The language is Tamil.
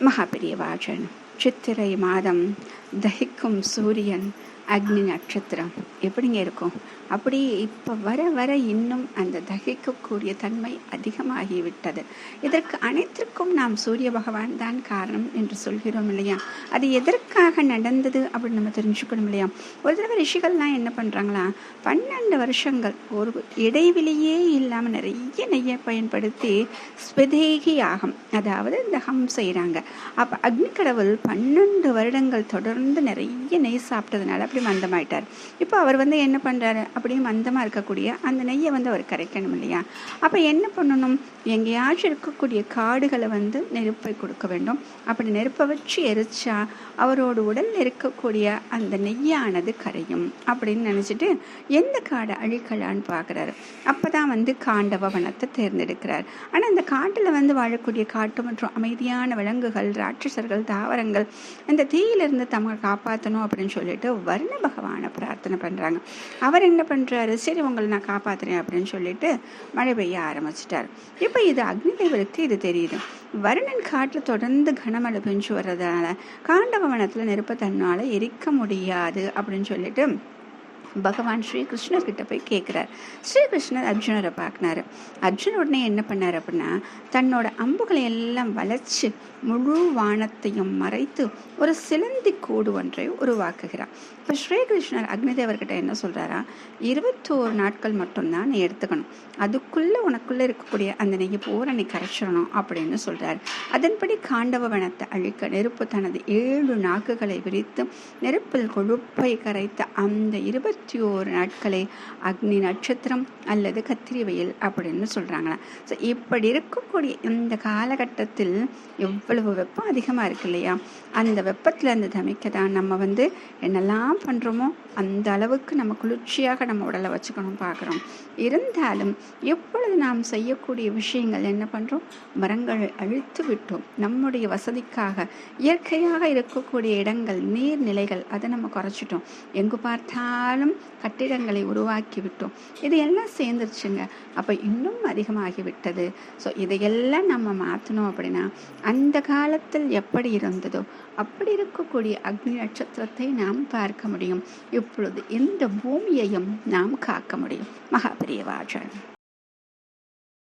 மகாபிரியவாஜன் சித்திரை மாதம் தகிக்கும் சூரியன் அக்னி நட்சத்திரம். எப்படிங்க இருக்கும்? அப்படி இப்போ வர வர இன்னும் அந்த தகிக்கக்கூடிய தன்மை அதிகமாகிவிட்டது. இதற்கு அனைத்திற்கும் நாம் சூரிய பகவான் தான் காரணம் என்று சொல்கிறோம் இல்லையா? அது எதற்காக நடந்தது அப்படின்னு நம்ம தெரிஞ்சுக்கணும் இல்லையா? ஒரு தடவை ரிஷிகள்லாம் என்ன பண்ணுறாங்களா பன்னெண்டு வருஷங்கள் ஒரு இடைவெளியே இல்லாமல் நிறைய நெய்யை பயன்படுத்தி ஸ்வதேகி யாகம் அதாவது இந்த ஹம் செய்கிறாங்க அப்போ அக்னி கடவுள் பன்னெண்டு வருடங்கள் தொடர்ந்து நிறைய நெய் சாப்பிட்டதுனால அப்படி மந்தமாயிட்டார். இப்போ அவர் வந்து என்ன பண்ணுறாரு அப்படியே மந்தமாக இருக்கக்கூடிய அந்த நெய்யை வந்து அவர் கரைக்கணும் இல்லையா? அப்போ என்ன பண்ணணும்? எங்கேயாச்சும் இருக்கக்கூடிய காடுகளை வந்து நெருப்பை கொடுக்க வேண்டும். அப்படி நெருப்பை வச்சு எரிச்சா அவரோட உடலில் இருக்கக்கூடிய அந்த நெய்யானது கரையும் அப்படின்னு நினச்சிட்டு எந்த காடை அழிக்கலான்னு பார்க்குறாரு அப்போ தான் வந்து காண்டவ வனத்தை தேர்ந்தெடுக்கிறார். ஆனால் அந்த காட்டில் வந்து வாழக்கூடிய காட்டு மற்றும் அமைதியான விலங்குகள் ராட்சசர்கள் தாவரங்கள் அந்த தீயிலிருந்து தம்மை காப்பாற்றணும் அப்படின்னு சொல்லிட்டு வர்ண பகவானை பிரார்த்தனை பண்ணுறாங்க அவர் என்ன பண்ணுறாரு சரி உங்களை நான் காப்பாற்றுறேன் அப்படின்னு சொல்லிட்டு மழை பெய்ய ஆரம்பிச்சிட்டார். இப்போ இது அக்னி தேவருக்கு இது தெரியுது. வருணன் காட்டில் தொடர்ந்து கனமழை பெஞ்சு வர்றதுனால காண்டபவனத்தில் நெருப்ப தன்னால் எரிக்க முடியாது அப்படின்னு சொல்லிட்டு பகவான் ஸ்ரீகிருஷ்ணர் கிட்ட போய் கேட்குறார் ஸ்ரீகிருஷ்ணர் அர்ஜுனரை பார்க்குனாரு அர்ஜுன் உடனே என்ன பண்ணார் அப்படின்னா தன்னோட அம்புகளை எல்லாம் வளைச்சு முழு வானத்தையும் மறைத்து ஒரு சிலந்தி கூடு ஒன்றை உருவாக்குகிறார். இப்போ ஸ்ரீகிருஷ்ணர் அக்னிதேவர்கிட்ட என்ன சொல்கிறாரா இருபத்தோரு நாட்கள் மட்டும்தான் நீ எடுத்துக்கணும். அதுக்குள்ளே உனக்குள்ளே இருக்கக்கூடிய அந்த நெய் போற நீ கரைச்சிடணும் அப்படின்னு சொல்கிறார் அதன்படி காண்டவ வனத்தை அழிக்க நெருப்பு தனது ஏழு நாக்குகளை விரித்து நெருப்பில் கொழுப்பை கரைத்த அந்த இருபத்தி ஓரு நாட்களை அக்னி நட்சத்திரம் அல்லது கத்திரி வெயில் அப்படின்னு சொல்கிறாங்களாம் ஸோ இப்படி இருக்கக்கூடிய இந்த காலகட்டத்தில் எவ்வளவு வெப்பம் அதிகமாக இருக்கு இல்லையா? அந்த வெப்பத்தில் இருந்து தமிக்க தான் நம்ம வந்து என்னெல்லாம் பண்ணுறோமோ அந்த அளவுக்கு நம்ம குளிர்ச்சியாக நம்ம உடலை வச்சுக்கணும் பார்க்குறோம். இருந்தாலும் எப்பொழுது நாம் செய்யக்கூடிய விஷயங்கள் என்ன பண்ணுறோம் மரங்கள் அழித்து விட்டோம். நம்முடைய வசதிக்காக இயற்கையாக இருக்கக்கூடிய இடங்கள் நீர்நிலைகள் அதை நம்ம குறைச்சிட்டோம். எங்கு பார்த்தாலும் கட்டிடங்களை உருவாக்கி விட்டோம் இது எல்லாம் சேர்ந்துருச்சுங்க. அப்போ இன்னும் அதிகமாகி விட்டது ஸோ இதையெல்லாம் நம்ம மாற்றணும் அப்படின்னா அந்த காலத்தில் எப்படி இருந்ததோ அப்படி இருக்கக்கூடிய அக்னி நட்சத்திரத்தை நாம் பார்க்க முடியும். இப்பொழுது இந்த பூமியையும் நாம் காக்க முடியும். மகாபிரியவாஜன்